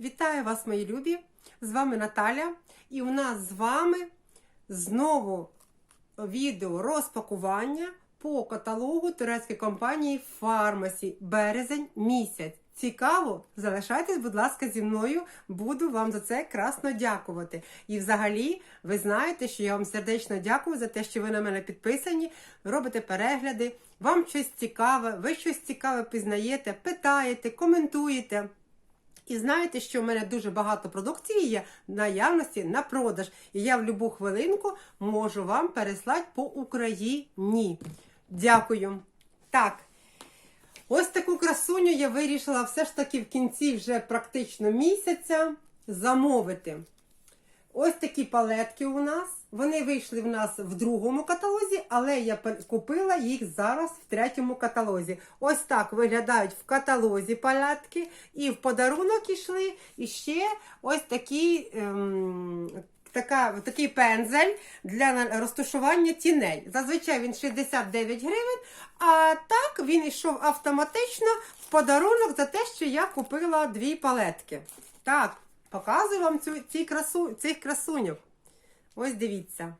Вітаю вас, мої любі! З вами Наталя, і у нас з вами знову відео розпакування по каталогу турецької компанії Фармасі березень місяць. Цікаво? Залишайтесь, будь ласка, зі мною. Буду вам за це красно дякувати. І взагалі, ви знаєте, що я вам сердечно дякую за те, що ви на мене підписані, робите перегляди, вам щось цікаве, ви щось цікаве пізнаєте, питаєте, коментуєте. І знаєте, що в мене дуже багато продукції є наявності на продаж. І я в будь-яку хвилинку можу вам переслати по Україні. Дякую. Так. Ось таку красуню я вирішила все ж таки в кінці вже практично місяця замовити. Ось такі палетки у нас. Вони вийшли в нас в другому каталозі, але я купила їх зараз в третьому каталозі. Ось так виглядають в каталозі палетки. І в подарунок ішли і ще ось такі. Ем, Така, такий пензель для розташування тіней. Зазвичай він 69 гривень, а так він йшов автоматично в подарунок за те, що я купила дві палетки. Так, показую вам цю, ці красу, цих красуньок. Ось дивіться.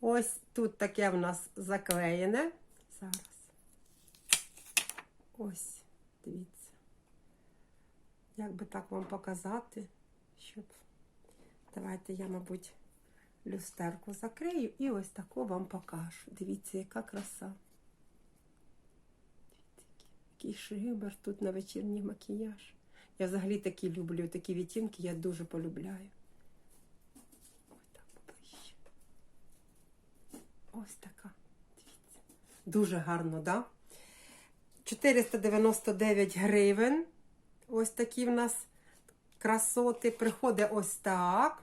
Ось тут таке в нас заклеєне. Зараз. Ось, дивіться. Як би так вам показати, щоб. Давайте я, мабуть, люстерку закрию і ось таку вам покажу. Дивіться, яка краса. Який шибер тут на вечірній макіяж. Я взагалі такі люблю, такі відтінки я дуже полюбляю. Ось так поближче. Ось така. Дивіться. Дуже гарно, так? Да? 499 гривень. Ось такі в нас красоти. Приходить ось так.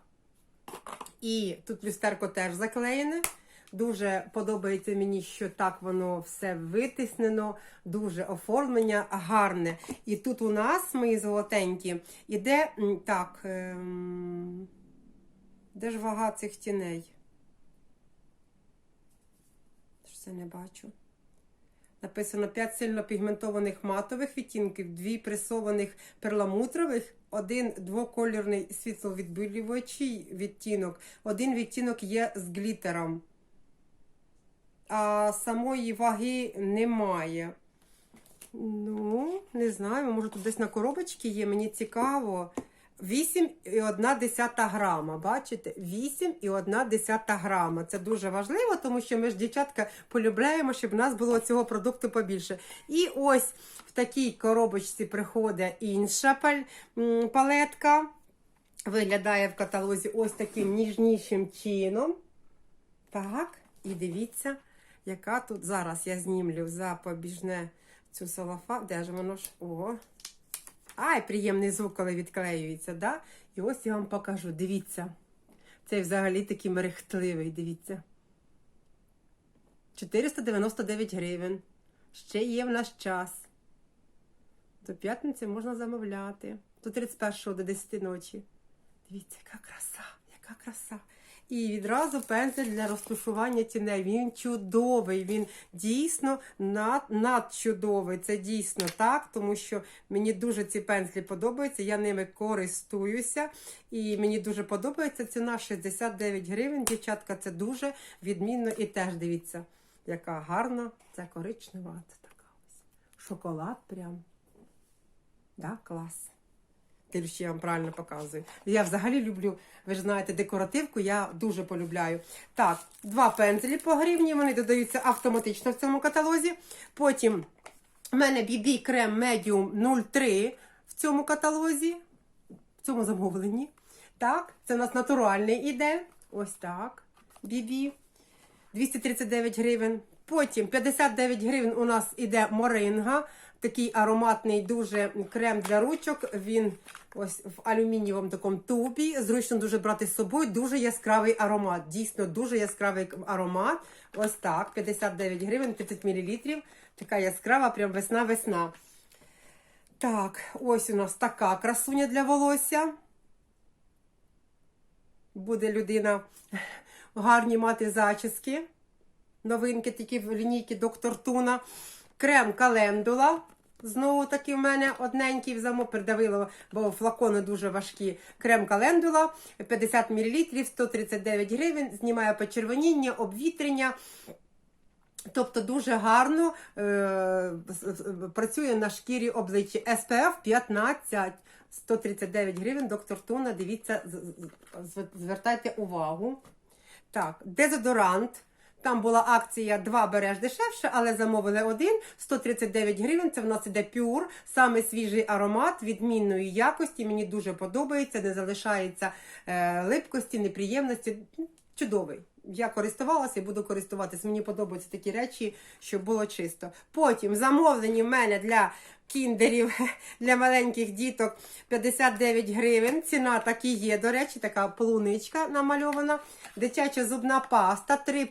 І тут люстерко теж заклеєне. Дуже подобається мені, що так воно все витиснено, дуже оформлення гарне. І тут у нас, мої золотенькі, іде так. Ем, де ж вага цих тіней? Це не бачу. Написано 5 сильно пігментованих матових відтінків, 2 пресованих перламутрових, один двокольорний світловідбілювачий відтінок, один відтінок є з глітером. А самої ваги немає. Ну, не знаю, може тут десь на коробочці є, мені цікаво. 8,1 грама. Бачите? 8,1 грама. Це дуже важливо, тому що ми ж, дівчатка, полюбляємо, щоб в нас було цього продукту побільше. І ось в такій коробочці приходить інша палетка. Виглядає в каталозі ось таким ніжнішим чином. Так, і дивіться, яка тут зараз я знімлю запобіжне цю салафа. Де ж воно ж? О, Ай, приємний звук, коли відклеюється, да? І ось я вам покажу. Дивіться. Цей взагалі такий мерехтливий, дивіться. 499 гривень. Ще є в нас час. До п'ятниці можна замовляти. До 31 до 10 ночі. Дивіться, яка краса, яка краса. І відразу пензель для розтушування тіней. Він чудовий, він дійсно над, надчудовий. Це дійсно так, тому що мені дуже ці пензлі подобаються. Я ними користуюся. І мені дуже подобається ціна 69 гривень. Дівчатка, це дуже відмінно. І теж дивіться, яка гарна. Це коричнева. Така ось. Шоколад прям. Да, клас. Дивлюсь, я вам правильно показую. Я взагалі люблю, ви ж знаєте, декоративку я дуже полюбляю. Так, два пензелі по гривні, вони додаються автоматично в цьому каталозі. Потім в мене BB крем Medium 03 в цьому каталозі, в цьому замовленні. Так, це у нас натуральний іде. Ось так. BB. 239 гривень. Потім 59 гривень у нас іде моринга. Такий ароматний дуже крем для ручок. Він ось в алюмінієвому такому тубі. Зручно дуже брати з собою. Дуже яскравий аромат. Дійсно, дуже яскравий аромат. Ось так. 59 гривень, 30 мл. Така яскрава, прям весна-весна. Так, ось у нас така красуня для волосся. Буде людина гарні мати зачіски. Новинки такі в лінійці доктор Туна. Крем календула. Знову таки в мене одненький в замок придавило, бо флакони дуже важкі. Крем календула 50 мл, 139 гривень, знімає почервоніння, обвітрення. Тобто дуже гарно е, працює на шкірі обличчя. SPF 15, 139 гривень, доктор Туна, дивіться, звертайте увагу. Так, дезодорант. Там була акція два береш дешевше, але замовили один 139 гривень. Це в нас іде пюр, саме свіжий аромат відмінної якості. Мені дуже подобається, не залишається е, липкості, неприємності. Чудовий. Я користувалася і буду користуватися. Мені подобаються такі речі, щоб було чисто. Потім замовлені в мене для кіндерів, для маленьких діток 59 гривень. Ціна так і є, до речі, така полуничка намальована. Дитяча зубна паста 3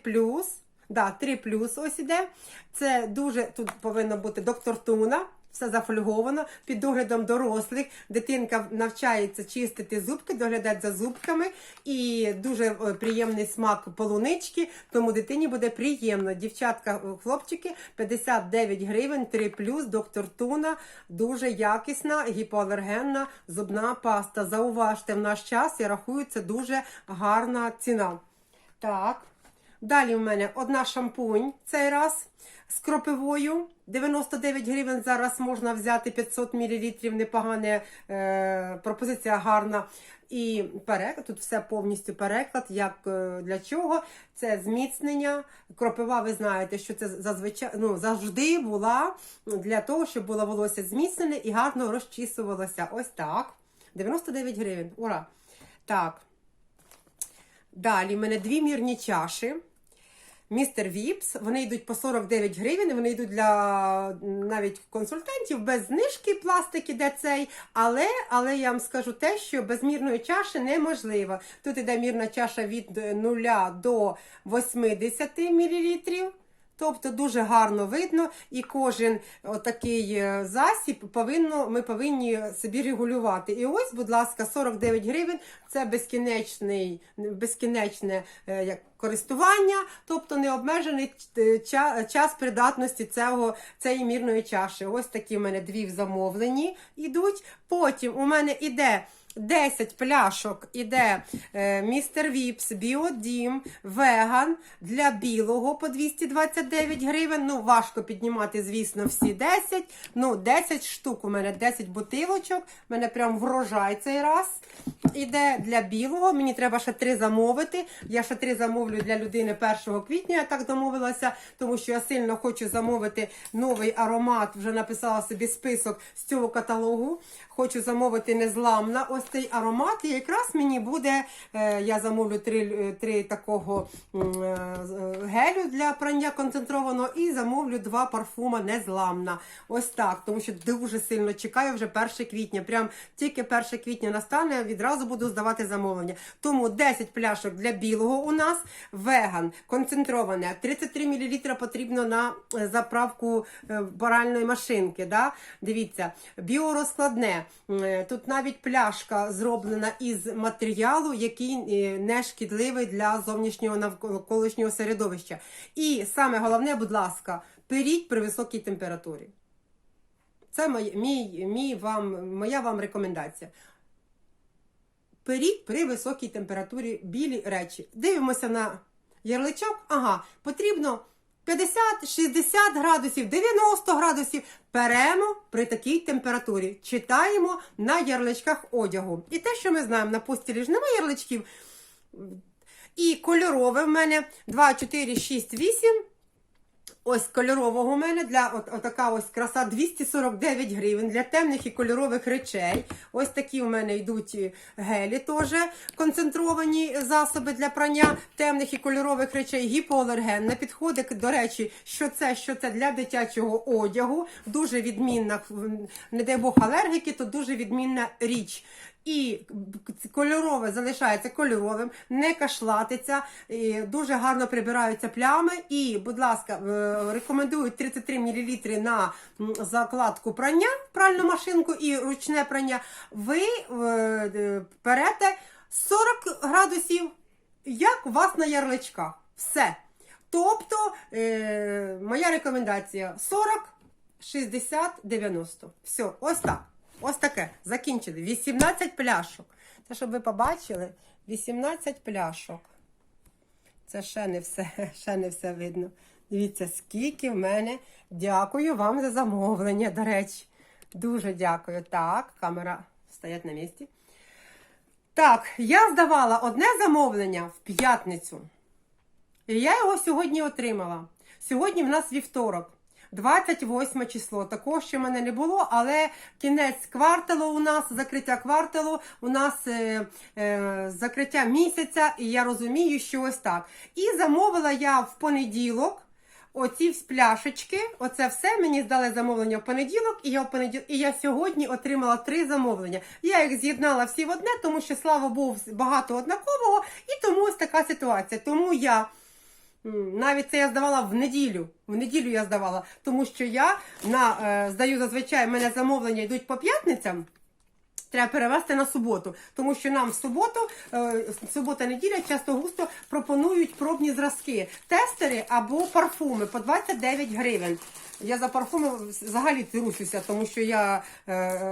Да, 3 ось іде. Це дуже тут повинно бути доктор Туна. Все зафольговано під доглядом дорослих. Дитинка навчається чистити зубки, доглядати за зубками. І дуже е, приємний смак полунички, тому дитині буде приємно. Дівчатка, е, хлопчики, 59 гривень, 3 доктор Туна. Дуже якісна, гіпоалергенна зубна паста. Зауважте, в наш час я рахую, це дуже гарна ціна. Так. Далі в мене одна шампунь цей раз з кропивою. 99 гривень зараз можна взяти 500 мл, непогана е, пропозиція гарна. І переклад, тут все повністю переклад, як е, для чого. Це зміцнення. Кропива, ви знаєте, що це зазвичай ну, завжди була для того, щоб було волосся зміцнене і гарно розчісувалося. Ось так. 99 гривень. Ура! Так. Далі в мене дві мірні чаші. Містер Віпс, вони йдуть по 49 гривень, вони йдуть для навіть консультантів без знижки пластики, де цей. Але, але я вам скажу те, що без мірної чаші неможливо. Тут іде мірна чаша від 0 до 80 мл. Тобто дуже гарно видно, і кожен отакий е, засіб повинно, ми повинні собі регулювати. І ось, будь ласка, 49 гривень це безкінечний, безкінечне е, як користування, тобто необмежений е, час придатності цього, цієї мірної чаші. Ось такі в мене дві в замовленні йдуть. Потім у мене іде. 10 пляшок іде е, Містер Віпс, Біодім, Веган для білого по 229 гривень. Ну, важко піднімати, звісно, всі 10. Ну, 10 штук у мене 10 бутилочок. У мене прям врожай цей раз. Іде для білого. Мені треба ще 3 замовити. Я ще 3 замовлю для людини 1 квітня. Я так домовилася, тому що я сильно хочу замовити новий аромат. Вже написала собі список з цього каталогу. Хочу замовити незламна ось цей аромат. І якраз мені буде, е, я замовлю три, е, три такого е, гелю для прання концентрованого і замовлю два парфума незламна. Ось так, тому що дуже сильно чекаю вже 1 квітня. Прям тільки 1 квітня настане, відразу буду здавати замовлення. Тому 10 пляшок для білого у нас, веган концентроване, 33 мл потрібно на заправку баральної машинки. Да? Дивіться, біорозкладне. Тут навіть пляшка зроблена із матеріалу, який е, не шкідливий для зовнішнього навколишнього середовища. І саме головне, будь ласка, періть при високій температурі. Це мій, мій вам, моя вам рекомендація. Періть при високій температурі білі речі. Дивимося на ярличок. Ага, потрібно 50, 60 градусів, 90 градусів. Перемо при такій температурі. Читаємо на ярличках одягу. І те, що ми знаємо, на постілі ж немає ярличків. І кольорове в мене 2, 4, 6, 8. Ось кольорового у мене для от, отака ось краса 249 гривень для темних і кольорових речей. Ось такі у мене йдуть гелі теж концентровані засоби для прання темних і кольорових речей. Гіпоалергенне підходить, до речі, що це, що це для дитячого одягу. Дуже відмінна, не дай Бог алергіки, то дуже відмінна річ. І кольорове залишається кольоровим, не кашлатиться, і дуже гарно прибираються плями. І, будь ласка, е, рекомендую 33 мл на закладку прання, пральну машинку і ручне прання. Ви е, е, берете 40 градусів, як у вас на ярличках. Все. Тобто, е, моя рекомендація 40. 60-90. Все, ось так. Ось таке. Закінчили. 18 пляшок. Це щоб ви побачили, 18 пляшок. Це ще не все, ще не все видно. Дивіться, скільки в мене. Дякую вам за замовлення, до речі. Дуже дякую. Так, камера стоять на місці. Так, я здавала одне замовлення в п'ятницю. І я його сьогодні отримала. Сьогодні в нас вівторок, 28 число. Такого ще в мене не було, але кінець кварталу у нас, закриття кварталу, у нас е, е, закриття місяця, і я розумію, що ось так. І замовила я в понеділок. Оці пляшечки, оце все мені здали замовлення в понеділок, і я в понеділок, і я сьогодні отримала три замовлення. Я їх з'єднала всі в одне, тому що слава Богу, багато однакового, і тому ось така ситуація. Тому я навіть це я здавала в неділю. В неділю я здавала, тому що я на е, здаю зазвичай в мене замовлення йдуть по п'ятницям. Треба перевести на суботу, тому що нам в суботу, е, субота-неділя часто густо пропонують пробні зразки, тестери або парфуми по 29 гривень. Я за парфуми взагалі рушуся, тому що я е,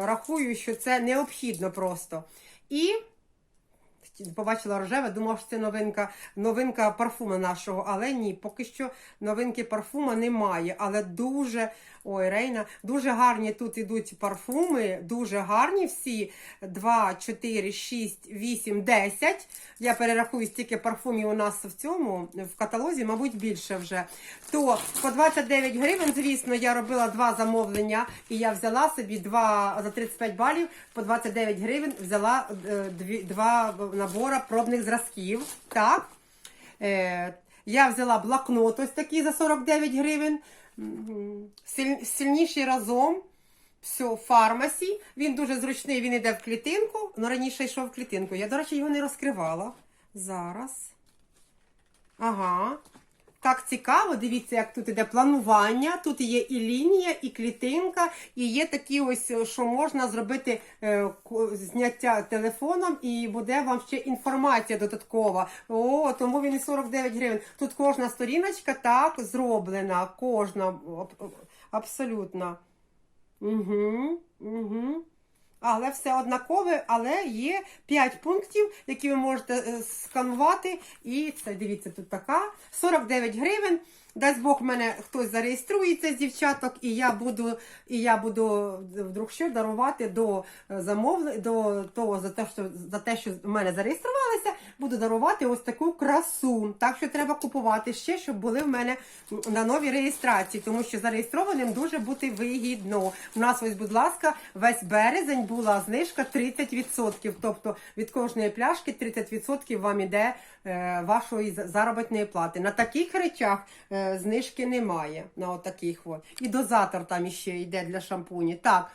рахую, що це необхідно просто. І побачила рожеве, думав, що це новинка, новинка парфума нашого, але ні, поки що новинки парфума немає. Але дуже, ой, Рейна, дуже гарні тут ідуть парфуми, дуже гарні всі. 2, 4, 6, 8, 10. Я перерахую стільки парфумів у нас в цьому, в каталозі, мабуть, більше вже. То по 29 гривень, звісно, я робила два замовлення, і я взяла собі два за 35 балів, по 29 гривень взяла е, дві, два набора пробних зразків. Так. Е, я взяла блокнот ось такий за 49 гривень. Мгм. Силь- Сильніший разом. Все, фармасі. Він дуже зручний, він йде в клітинку. Ну, раніше йшов в клітинку. Я, до речі, його не розкривала. Зараз. Ага. Так цікаво, дивіться, як тут іде планування. Тут є і лінія, і клітинка, і є такі ось, що можна зробити е, зняття телефоном, і буде вам ще інформація додаткова. О, тому він і 49 гривень. Тут кожна сторіночка так зроблена. Кожна аб- аб- абсолютно. Угу, угу. Але все однакове, але є 5 пунктів, які ви можете е, сканувати. І це дивіться, тут така 49 гривень. Дасть Бог мене хтось зареєструється з дівчаток, і я буду, і я буду вдруг що дарувати до замовлення, до того за те, що за те, що в мене зареєструвалися, буду дарувати ось таку красу. Так що треба купувати ще, щоб були в мене на новій реєстрації, тому що зареєстрованим дуже бути вигідно. У нас ось, будь ласка, весь березень була знижка 30%. Тобто від кожної пляшки 30% вам іде е, вашої заробітної плати. На таких речах е, знижки немає. На отаких от. І дозатор там іще йде для шампуні. Так.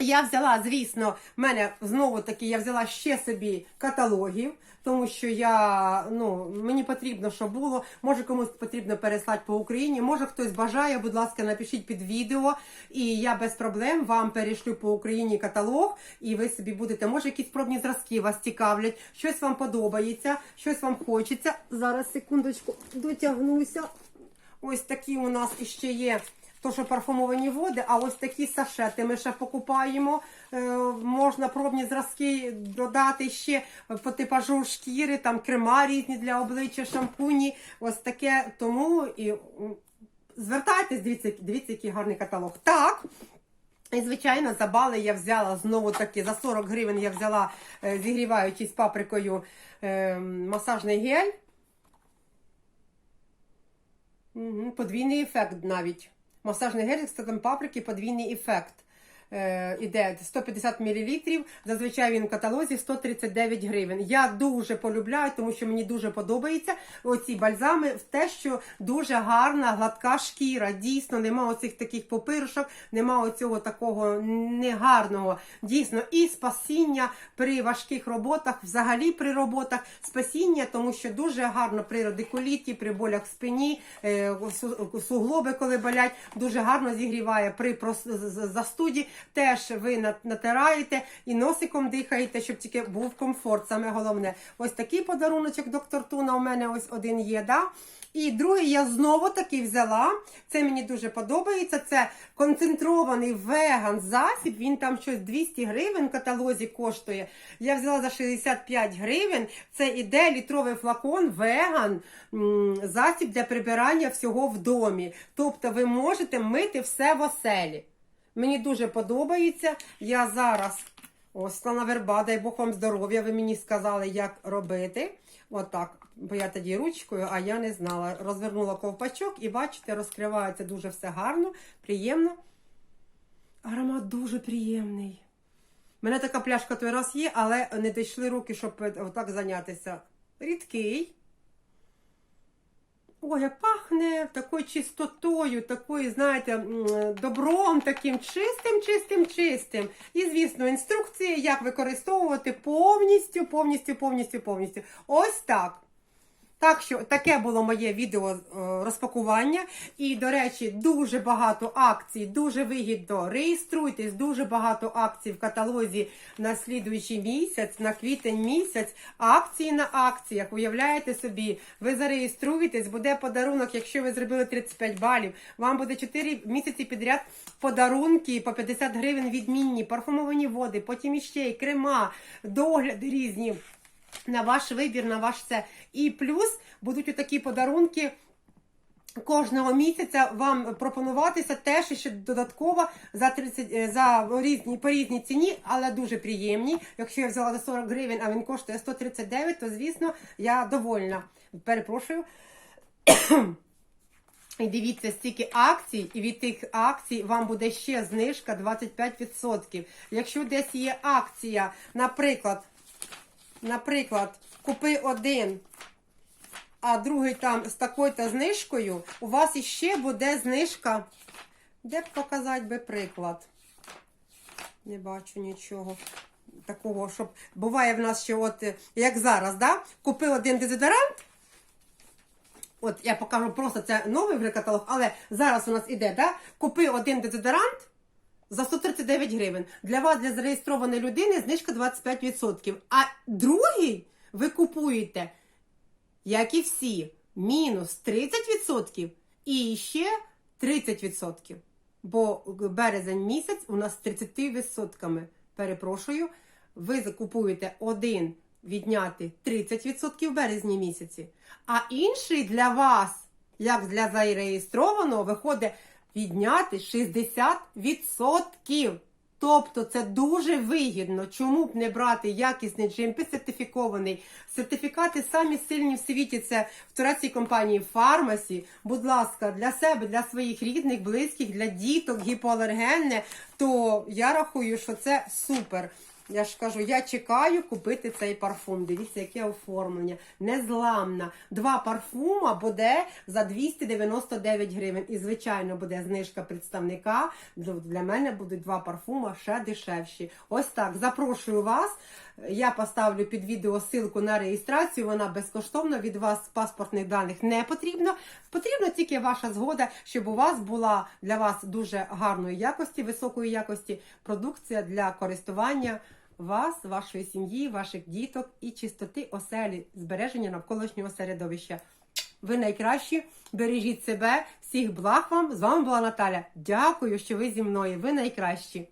Я взяла, звісно, в мене знову таки я взяла ще собі каталогів, тому що я ну мені потрібно, щоб було. Може комусь потрібно переслати по Україні. Може хтось бажає, будь ласка, напишіть під відео, і я без проблем вам перешлю по Україні каталог, і ви собі будете. Може, якісь пробні зразки вас цікавлять, щось вам подобається, щось вам хочеться. Зараз секундочку дотягнуся. Ось такі у нас іще є. То, що парфумовані води, а ось такі сашети ми ще покупаємо. Е, можна пробні зразки додати ще по типажу шкіри, там крема різні для обличчя, шампуні. Ось таке. Тому і звертайтесь, дивіться, дивіться, який гарний каталог. Так. І, звичайно, за бали я взяла знову таки за 40 гривень я взяла е, зігріваючи з паприкою е, масажний гель. Мгм, Подвійний ефект навіть. Масажний гель з цитом паприки, подвійний ефект. Е, іде 150 мл, зазвичай він в каталозі 139 гривень. Я дуже полюбляю, тому що мені дуже подобається оці бальзами в те, що дуже гарна, гладка шкіра. Дійсно, нема оцих таких попиршок, нема оцього такого негарного. Дійсно, і спасіння при важких роботах, взагалі при роботах, спасіння, тому що дуже гарно при радикуліті, при болях в спині, е, суглоби, коли болять, дуже гарно зігріває при застуді. Теж ви натираєте і носиком дихаєте, щоб тільки був комфорт, саме головне. Ось такий подаруночок доктор Туна у мене ось один є. Да? І другий я знову таки взяла. Це мені дуже подобається. Це концентрований веган засіб. Він там щось 200 гривень в каталозі коштує. Я взяла за 65 гривень. Це іде літровий флакон веган засіб для прибирання всього в домі. Тобто ви можете мити все в оселі. Мені дуже подобається. Я зараз. Ось Слана Верба, дай Бог вам здоров'я. Ви мені сказали, як робити. Отак. Бо я тоді ручкою, а я не знала. Розвернула ковпачок і бачите, розкривається дуже все гарно, приємно. Аромат дуже приємний. У мене така пляшка той раз є, але не дійшли руки, щоб отак зайнятися. Рідкий. Ой, пахне такою чистотою, такою, знаєте, добром, таким чистим, чистим, чистим. І, звісно, інструкції, як використовувати повністю, повністю, повністю, повністю. Ось так. Так що таке було моє відео е, розпакування. І, до речі, дуже багато акцій, дуже вигідно. Реєструйтесь, дуже багато акцій в каталозі на слідуючий місяць, на квітень місяць. Акції на акціях. Уявляєте собі, ви зареєструєтесь, буде подарунок, якщо ви зробили 35 балів. Вам буде 4 місяці підряд подарунки по 50 гривень відмінні, парфумовані води, потім іще й крема, догляди різні на ваш вибір, на ваш це. І плюс будуть такі подарунки. Кожного місяця вам пропонуватися теж ще додатково за 30, е, за різні по різній ціні, але дуже приємні. Якщо я взяла за 40 гривень, а він коштує 139, то звісно я довольна. Перепрошую. І дивіться, стільки акцій, і від тих акцій вам буде ще знижка 25%. Якщо десь є акція, наприклад, наприклад, купи один, а другий там з такою-то знижкою, у вас іще буде знижка. Де б показати би приклад? Не бачу нічого такого, щоб буває в нас ще, от як зараз, да? купи один дезодорант. От я покажу просто це новий вже каталог, але зараз у нас іде, да? купи один дезодорант за 139 гривень. Для вас, для зареєстрованої людини, знижка 25%. А другий ви купуєте, як і всі, мінус 30% і ще 30%. Бо березень місяць у нас з 30%. Перепрошую, ви закупуєте один відняти 30% в березні місяці, а інший для вас, як для зареєстрованого, виходить відняти 60%. Тобто це дуже вигідно. Чому б не брати якісний GMP сертифікований? Сертифікати самі сильні в світі. Це в турецькій компанії Фармасі. Будь ласка, для себе, для своїх рідних, близьких, для діток, гіпоалергенне. То я рахую, що це супер. Я ж кажу, я чекаю купити цей парфум. Дивіться, яке оформлення. Незламна. Два парфума буде за 299 гривень. І, звичайно, буде знижка представника. Для мене будуть два парфума ще дешевші. Ось так. Запрошую вас. Я поставлю під відео ссылку на реєстрацію. Вона безкоштовна. Від вас паспортних даних не потрібно. Потрібна тільки ваша згода, щоб у вас була для вас дуже гарної якості, високої якості продукція для користування вас, вашої сім'ї, ваших діток і чистоти оселі, збереження навколишнього середовища. Ви найкращі, бережіть себе, всіх благ вам. З вами була Наталя. Дякую, що ви зі мною. Ви найкращі.